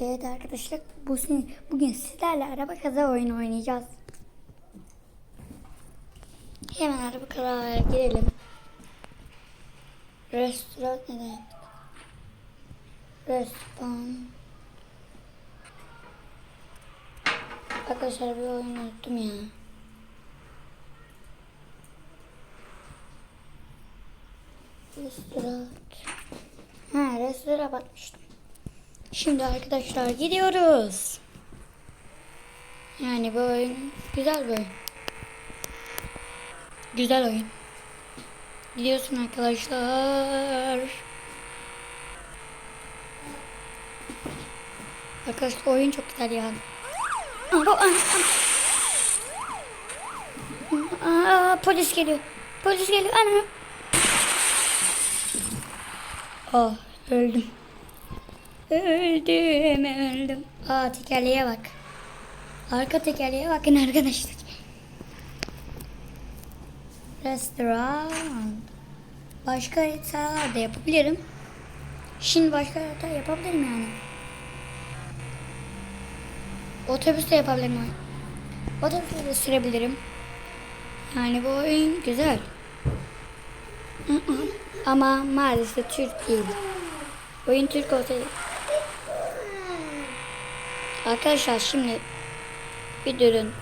Evet arkadaşlar bugün, bugün sizlerle araba kaza oyunu oynayacağız. Hemen araba kazaya girelim. Restoran demek? Restoran. Arkadaşlar bir oyun unuttum ya. Restoran. Ha restorana bakmıştım. Şimdi arkadaşlar gidiyoruz. Yani bu oyun güzel bir oyun. Güzel oyun. Gidiyorsun arkadaşlar. Arkadaşlar oyun çok güzel yani. Aa, aa, aa, polis geliyor. Polis geliyor. Ana. Oh öldüm. Öldüm öldüm. Aa tekerleğe bak. Arka tekerleğe bakın arkadaşlar. Restoran. Başka haritalar da yapabilirim. Şimdi başka harita yapabilirim yani. Otobüs de yapabilirim. Otobüsle de sürebilirim. Yani bu oyun güzel. Ama maalesef Türk değil. Oyun Türk olsaydı. Arkadaşlar şimdi bir durun.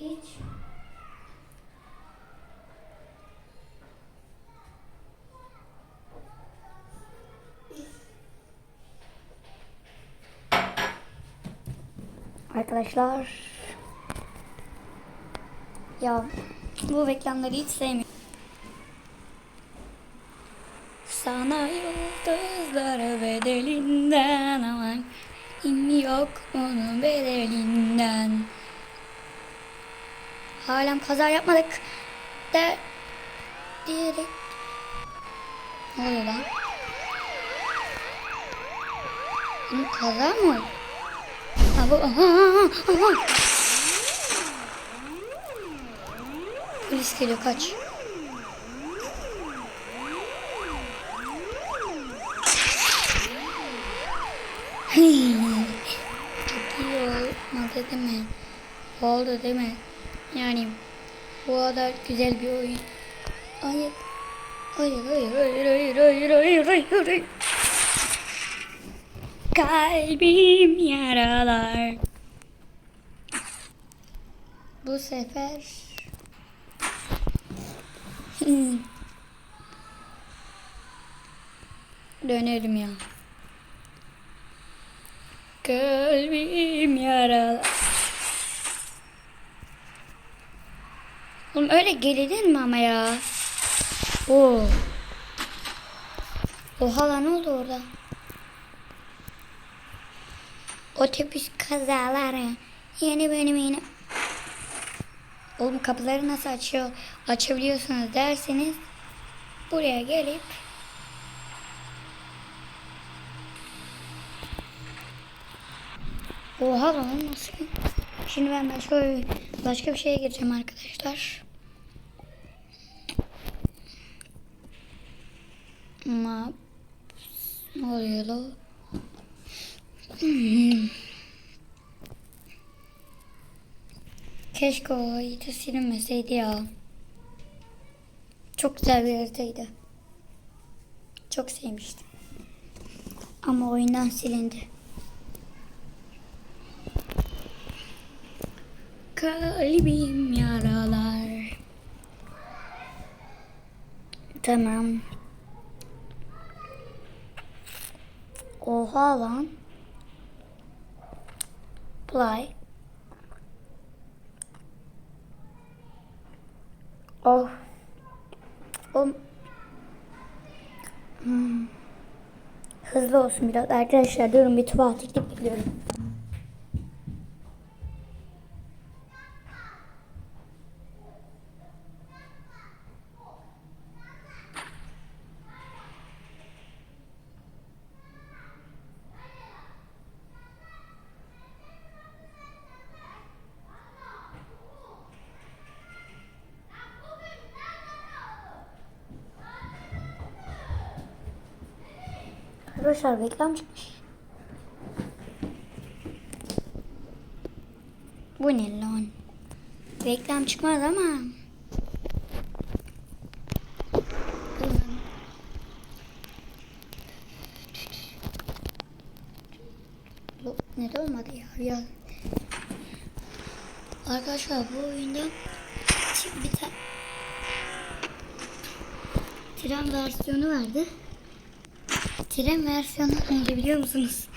Hiç. Arkadaşlar ya bu reklamları hiç sevmiyorum. Sana yıldızları bedelinden aman kim yok onun bedelinden. Halen kaza yapmadık de diyerek ne oluyor lan? Kaza mı? Polis geliyor kaç. Çok iyi olmadı değil mi? Oldu değil mi? Yani bu kadar güzel bir oyun. Hayır. Hayır hayır hayır hayır hayır hayır hayır hayır. Kalbim yaralar. Bu sefer dönerim ya. Kalbim yaralar. Oğlum öyle gerilir mi ama ya? Oo. Oha lan ne oldu orada? Otobüs kazaları yeni bölümüne Oğlum kapıları nasıl açıyor açabiliyorsunuz derseniz buraya gelip Oha lan nasıl? Şimdi ben başka bir, başka bir şeye gireceğim arkadaşlar. Maps ne oluyor lan? Keşke o harita silinmeseydi ya. Çok güzel bir haritaydı. Çok sevmiştim. Ama oyundan silindi. Kalbim yaralar. Tamam. Oha lan. Play. Oh. O hmm. Hızlı olsun biraz arkadaşlar. Durun bir tuvalete gidip Arkadaşlar reklam çıkmış. Bu ne lan? Reklam çıkmaz ama. Bu ne olmadı ya? ya. Arkadaşlar bu oyunda bir tane tren versiyonu vardı. Tren versiyonu neydi biliyor musunuz?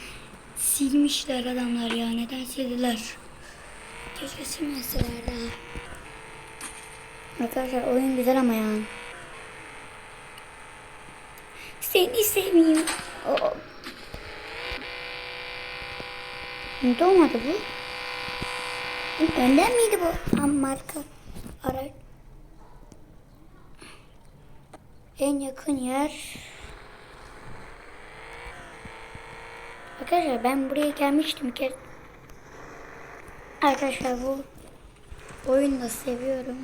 Silmişler adamlar ya. Neden sildiler? Keşke silmeseler daha. Arkadaşlar oyun güzel ama ya. Seni seveyim. Oo. Ne olmadı bu? Önden miydi bu? Tam marka. Araç. En yakın yer. Arkadaşlar ben buraya gelmiştim bir kere. Arkadaşlar bu oyunu da seviyorum.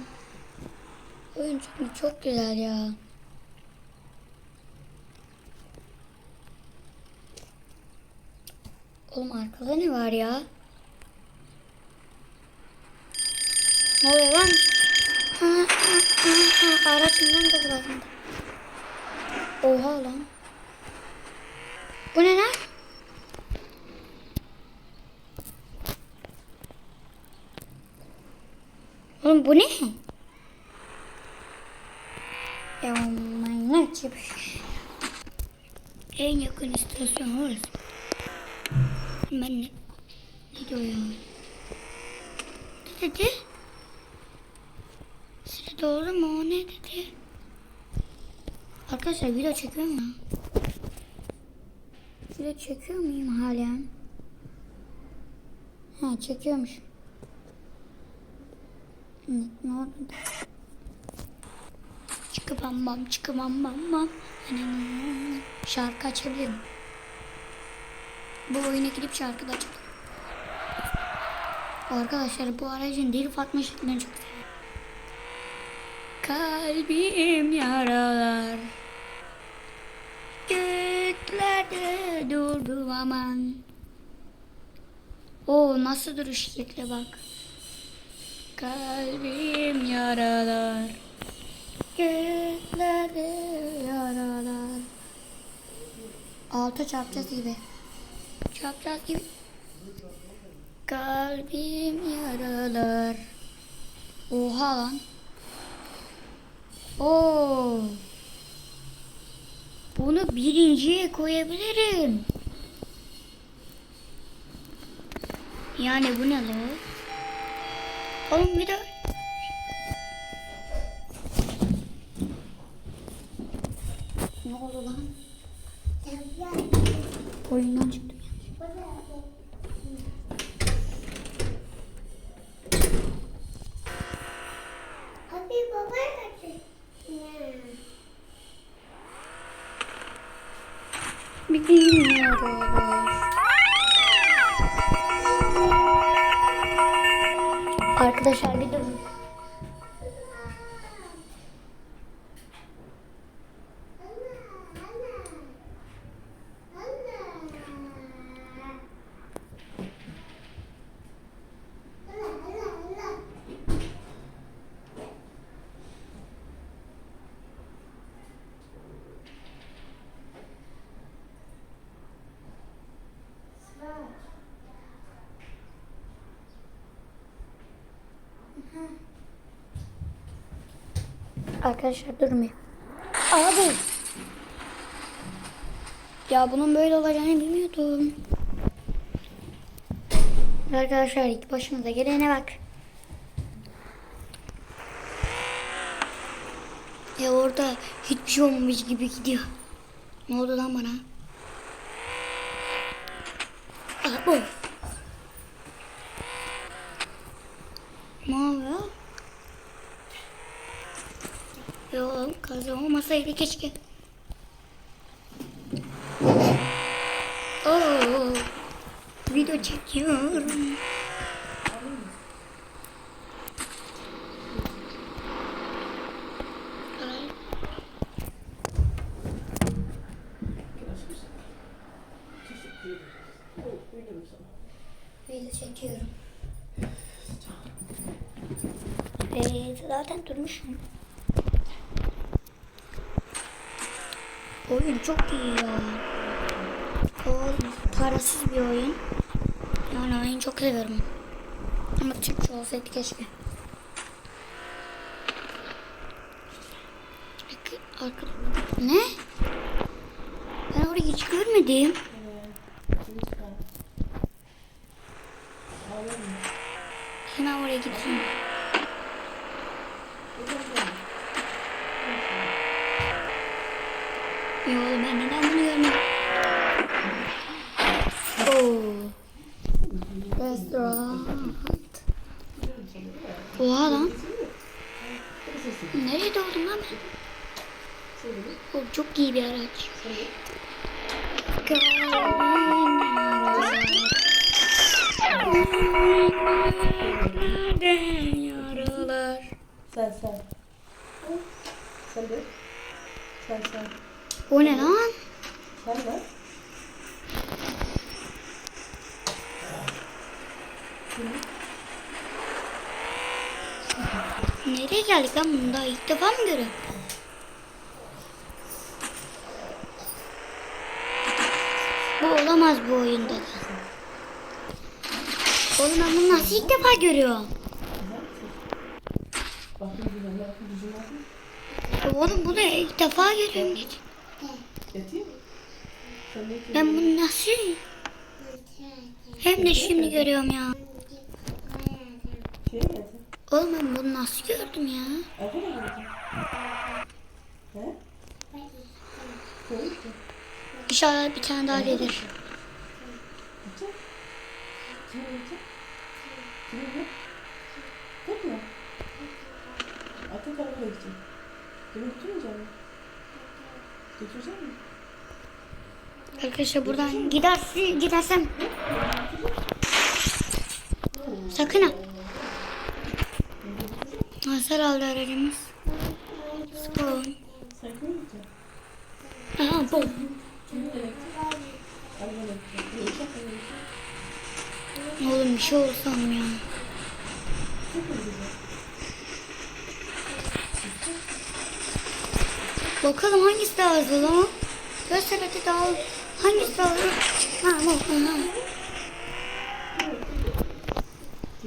Oyun çünkü çok güzel ya. Oğlum arkada ne var ya? Ne oluyor lan? Arasından da burasında. Oha lan. Bu ne lan? Oğlum bu ne? Ya manyak gibi. En yakın istasyon orası. Ben ne? Ne diyor ya? Ne dedi? Size doğru mu? O ne dedi? Arkadaşlar video çekiyorum ya. Video çekiyor muyum halen? Ha çekiyormuş. Ne, oldu? Çıkıbam bam çıkıbam bam bam. Şarkı açabilirim. Bu oyuna gidip şarkı da açabilirim. Arkadaşlar bu aracın deli Fatma şeklini çok seviyorum. Kalbim yaralar. Göklerde durdu aman. O nasıl duruş şekle bak. Kalbim yaralar. Göklerde yaralar. Alta çarpacağız gibi. Çarpacağız gibi. Kalbim yaralar. Oha lan. Oo. Bunu birinciye koyabilirim. Yani bu ne lan? Oğlum bir de Ne oldu lan? Oyundan çıktım. Abi baba nerede? Bilmiyorum. Arkadaşlar bir durun. Arkadaşlar durmuyor. Abi. Ya bunun böyle olacağını bilmiyordum. Arkadaşlar ilk başımıza gelene bak. Ya orada hiçbir şey olmamış gibi gidiyor. Ne oldu lan bana? Ah bu. Ne oluyor? Yok kaza olmasaydı keşke. Oo, video çekiyorum. Oyun çok iyi ya. O parasız bir oyun. Yani oyunu çok seviyorum. Ama Türkçe olsaydı keşke. Ne? Ben orayı hiç görmedim. Hemen oraya gideyim. Yo ben neden bunu görmedim? Oo. Restoran. Oha lan. Nereye doğdum lan ben? O çok iyi bir araç. Kalbin yaralar. Sen sen. Sen de. Sen sen. O ne lan? Sen de. Nereye geldik lan bunu daha ilk defa mı görüyorum? Bu olamaz bu oyunda da. Oğlum ben bunu nasıl ilk defa görüyorum? Oğlum bunu ilk defa görüyorum. Ne Ben bunu nasıl? Hem de şimdi görüyorum ya. Oğlum ben bunu nasıl gördüm ya? Arkada mı yatayım? He? Koy işte. İnşallah bir tane daha gelir. Mi? Atın karakola gideceğim. Beni götürmeyecek misin? Götürecek misin? Arkadaşlar buradan gidersin, gidersem sakın ha. Hasar aldı aracımız. Spawn. Aha bu. Oğlum bir şey olsam ya. Bakalım hangisi daha hızlı lan? Göster hadi daha hangisi daha hızlı? Ha bu.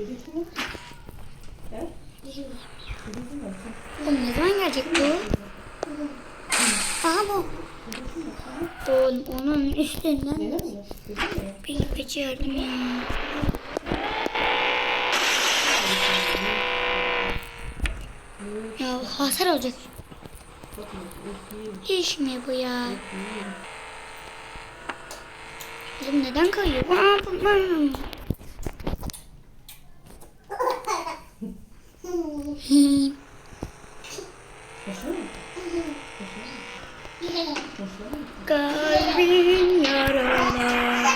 Yatacak? Oğlum ne zaman gelecek bu? Aha bu. Oğlum onun üstünden bir beceriyorum ya. Ya hasar olacak. İş mi bu ya? Oğlum neden kayıyor? Aa, bu- bu- Kalbin yaralar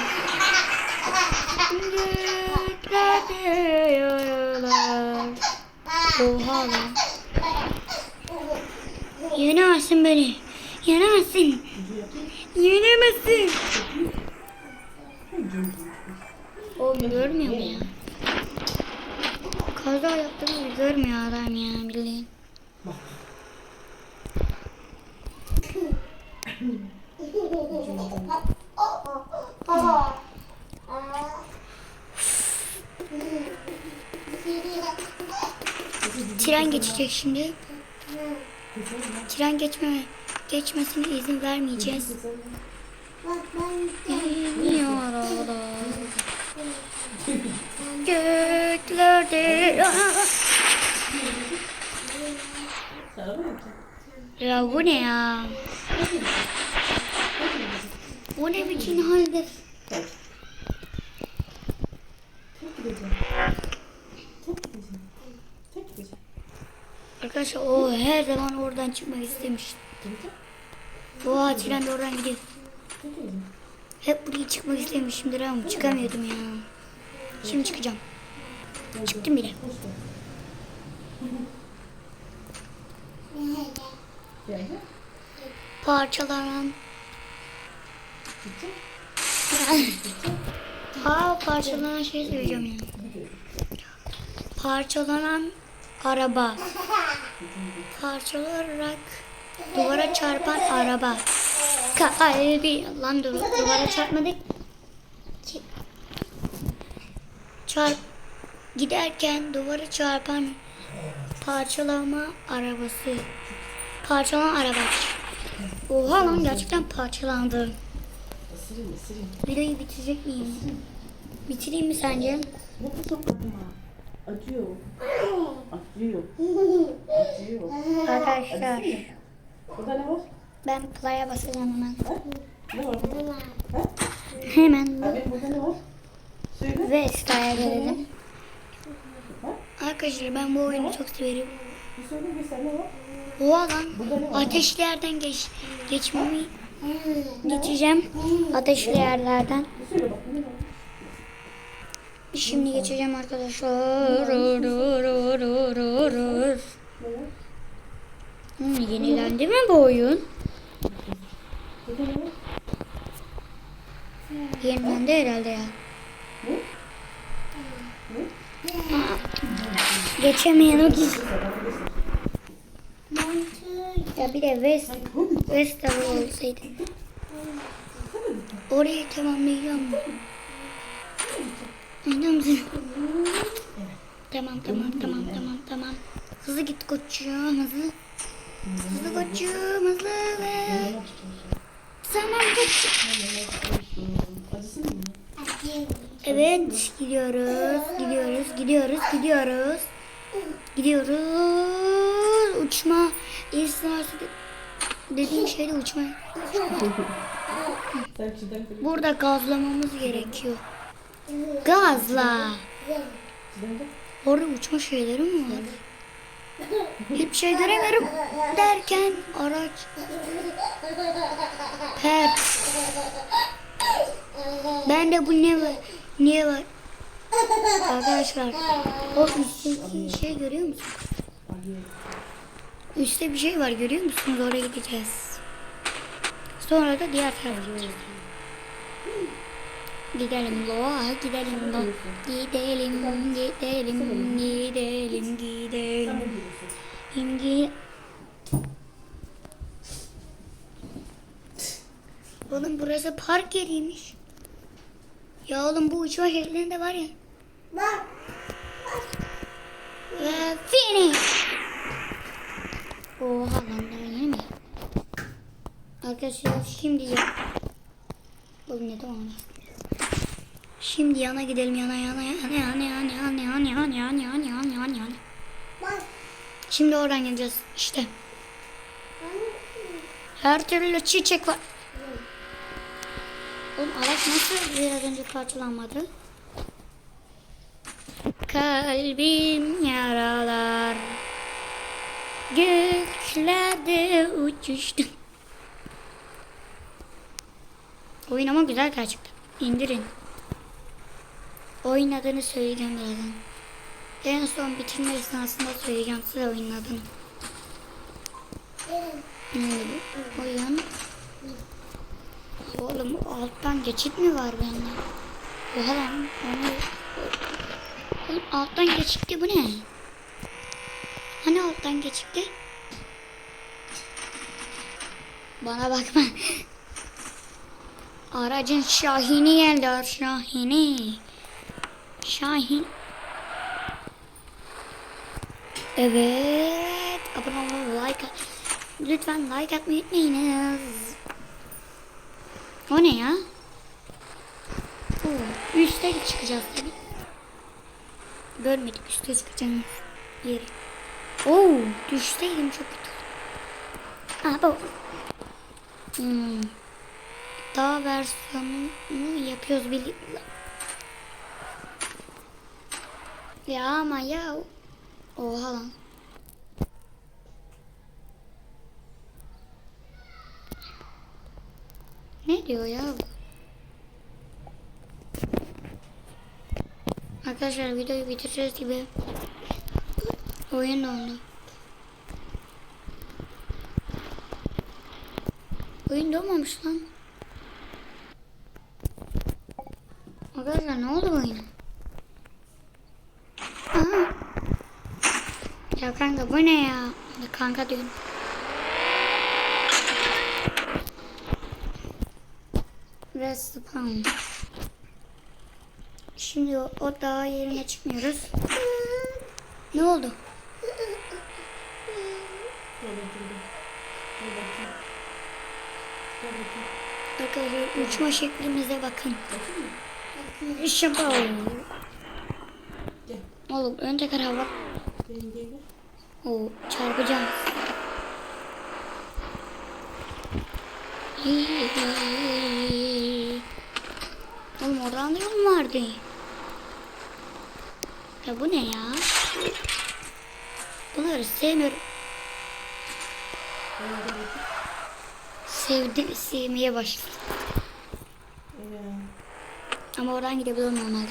Yüreklerde yaralar Oha lan. Yenemezsin beni. Yenemezsin Yenemezsin. Oğlum görmüyor mu ya? Kaza yaptığımı görmüyor adam ya bildiğin. Tren geçecek şimdi. Tren geçme geçmesine izin vermeyeceğiz. İniyor aralar. Göklerde? Ya bu ne ya? Bu ne biçim gideceğim. Arkadaşlar o her zaman oradan çıkmak istemiş. Oha tren de oradan gidiyor. Hep buraya çıkmak istemişimdir ama çıkamıyordum ya. Şimdi çıkacağım. Çıktım bile. Parçalanan. Aa parçalanan şey söyleyeceğim ya. Parçalanan araba. Parçalarak duvara çarpan araba. Kalbi lan dur duvara çarpmadık. Çarp giderken duvara çarpan parçalama arabası. Parçalanan araba. Oha lan gerçekten parçalandı. Isırayım ısırayım. Videoyu bitirecek miyim? Bitireyim mi sence? Al bakma. Acıyor. Acıyor. Acıyor. Arkadaşlar? Burada ne var? ben play'a basacağım hemen. Ha? Ne var? Ha? Hemen Abi burada ne var? Söyle. ve Sky'a gelelim. Arkadaşlar ben bu oyunu çok severim. Bir söyle göster ne var? Oha lan ateşli yerden geç, geçmemi Geçeceğim ateşli yerlerden. Şimdi geçeceğim arkadaşlar. Hmm, yenilendi mi bu oyun? Yenilendi herhalde ya. Geçemeyen o kişi. Ya bir de West, Westerlo olsaydı. Orayı tamamlayacağım. Anlıyor musun? Tamam tamam tamam tamam tamam. Hızlı git koçum hızlı. Hızlı koçum hızlı ve zaman koçum. Mı? Evet gidiyoruz gidiyoruz gidiyoruz gidiyoruz. Gidiyoruz. Uçma. İstinası dediğim şey de uçma. Sen çiğdem koy. Burada gazlamamız gerekiyor. Gazla. Orada uçma şeyleri mi var? Hiçbir şey göremiyorum derken araç pert. Ben de bu ne var? Niye var? Arkadaşlar o üstteki şey görüyor musun? Üstte bir şey var görüyor musunuz? Oraya gideceğiz. Sonra da diğer tarafa gideceğiz. Gidelim loğa gidelim lo. Gidelim gidelim gidelim gidelim. Şimdi Oğlum burası park yeriymiş. Ya oğlum bu uçma şeklinde var ya. Bak. Ve finish. Oha lan yeni mi? Arkadaşlar şimdi ya. Oğlum ne tamam. Şimdi yana gidelim yana yana yana yana yana yana yana yana yana yana yana yana yana. Şimdi oradan gideceğiz işte. Her türlü çiçek var. Oğlum araç nasıl biraz önce parçalanmadı? Kalbim yaralar Göklerde uçuştum Oyun ama güzel gerçekten. İndirin. Oyun adını söyleyeceğim birazdan. En son bitirme esnasında söyleyeceğim size oyunun adını. Oyun. Oğlum alttan geçit mi var bende? Oha lan. Oğlum alttan geçitti bu ne? Hani alttan geçitti? Bana bakma. Aracın Şahini geldi. Şahini. Şahin. Evet. Abone olmayı, like. Lütfen like atmayı unutmayınız. O ne ya? Oo, üste çıkacağız tabii. Görmedik üste çıkacağımız yeri. Oo, düşteydim çok kötü. Aha bu. Hmm. Daha versiyonunu yapıyoruz birlikte. Ya ama ya. Oha lan. Ne diyor ya? Arkadaşlar videoyu bitireceğiz gibi. Oyun oldu. Oyun doğmamış lan. Arkadaşlar ne oldu bu oyuna? Aha. Ya kanka bu ne ya? Kanka diyorum. Respawn. Şimdi o, o dağ yerine çıkmıyoruz. Ne oldu? Dur bakayım. Dur bakayım. Dur bakayım. Arkadaşlar uçma şeklimize bakın. Şapa Gel. Oğlum ön teker hava. Gel gel gel. O çarpacağım. Oğlum oradan da yol vardı? Ya bu ne ya? Bunları sevmiyorum. Gel gel bakayım. Sevdi, sevmeye başladım. Ama oradan gidebilirim normalde.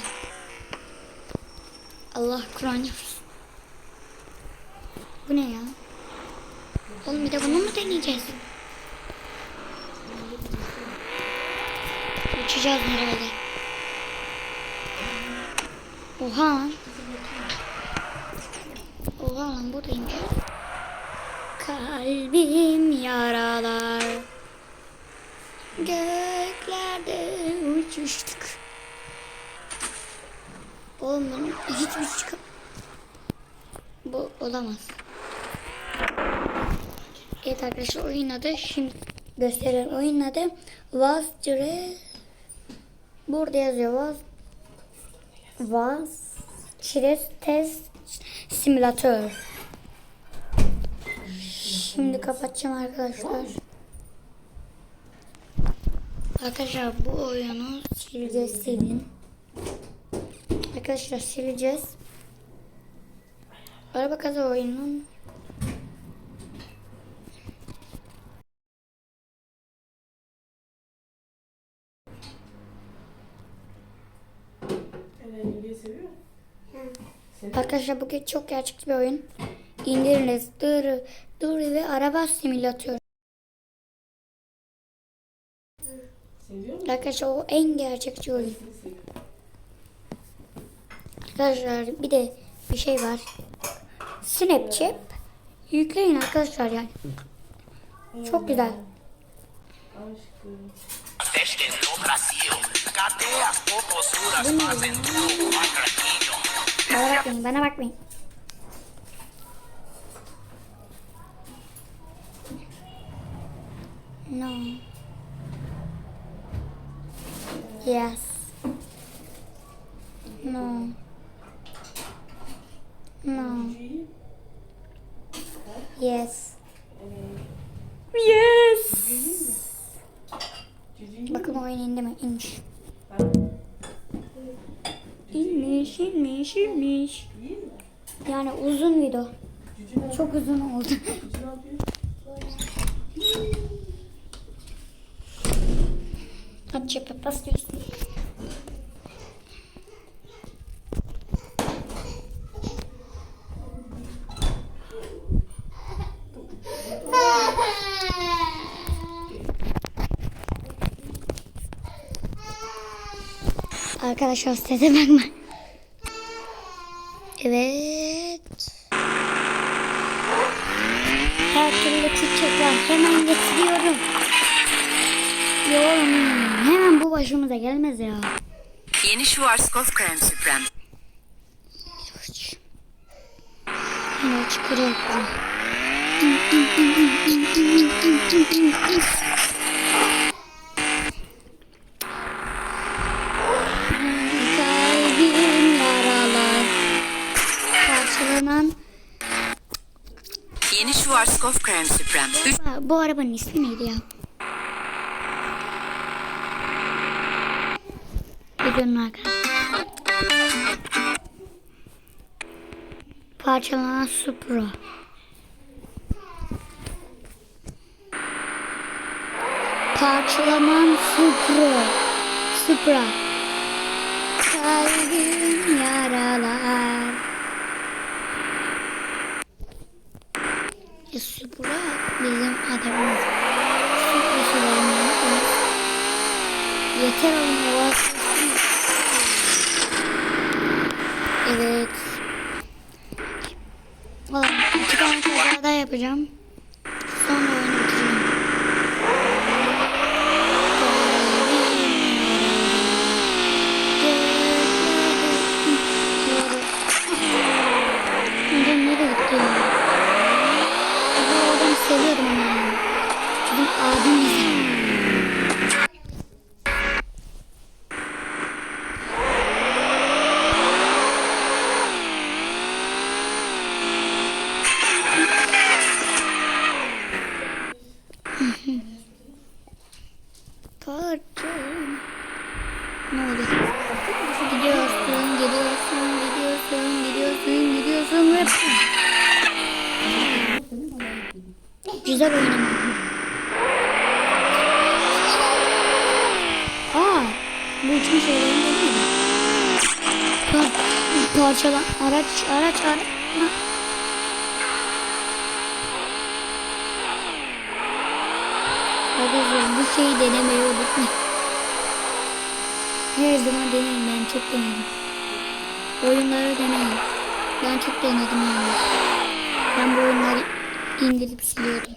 Allah Kur'an. Bu ne ya? Oğlum bir de bunu mu deneyeceğiz? Uçacağız herhalde. Oha. Oha lan buradaymış. Kalbim yaralar. Göklerde uçuştuk. Oğlum hiçbir çıkıp bu olamaz. Evet arkadaşlar oyun adı şimdi gösteriyorum. Oyun adı Was Dress Burada yazıyor Was Was Stress Test Simülatör. Şimdi kapatacağım arkadaşlar. Arkadaşlar bu oyunu sileceğiz silin. Arkadaşlar sileceğiz. Araba kaza oyunun. Arkadaşlar bu çok gerçekçi bir oyun. İndiriniz. Dur, dur ve araba simülatör. Arkadaşlar o en gerçekçi oyun. Arkadaşlar bir de bir şey var. Snapchat yükleyin arkadaşlar yani. Çok güzel. Bana bakmayın, bana bakmayın. No. Yes. No. No. Yes. Yes. Bakın oyun indi mi? İnmiş. İnmiş, inmiş, inmiş. Yani uzun video. Çok uzun oldu. Yüce ne yapıyor? Hadi çöpe paslıyorsun. Arkadaşlar sese bakma. Evet. Her türlü Türkçe var. Hemen getiriyorum. Yoğun. Hemen bu başımıza gelmez ya. Yeni Schwarzkopf krem süprem. Yine çıkarıyor. Kalbim yaralar. Parçalanan Yeni Schwarzkopf krem süprem. Ha, bu arabanın ismi neydi ya? Videonun arkasında. Parçalanan Supra. Parçalanan Supra. Supra. Kalbim yaralar. E, Supra bizim adamımız. Supra sularını Yeter oğlum o Evet. Oğlum, iki tane kaza daha yapacağım. Arkadaşlar bu şeyi denemeyi unutmayın. Her zaman deneyin ben çok denedim. Oyunları deneyin. Ben çok denedim yani. Ben bu oyunları indirip siliyordum.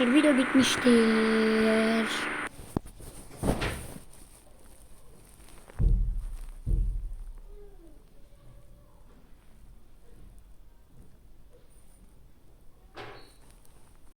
arkadaşlar video bitmiştir.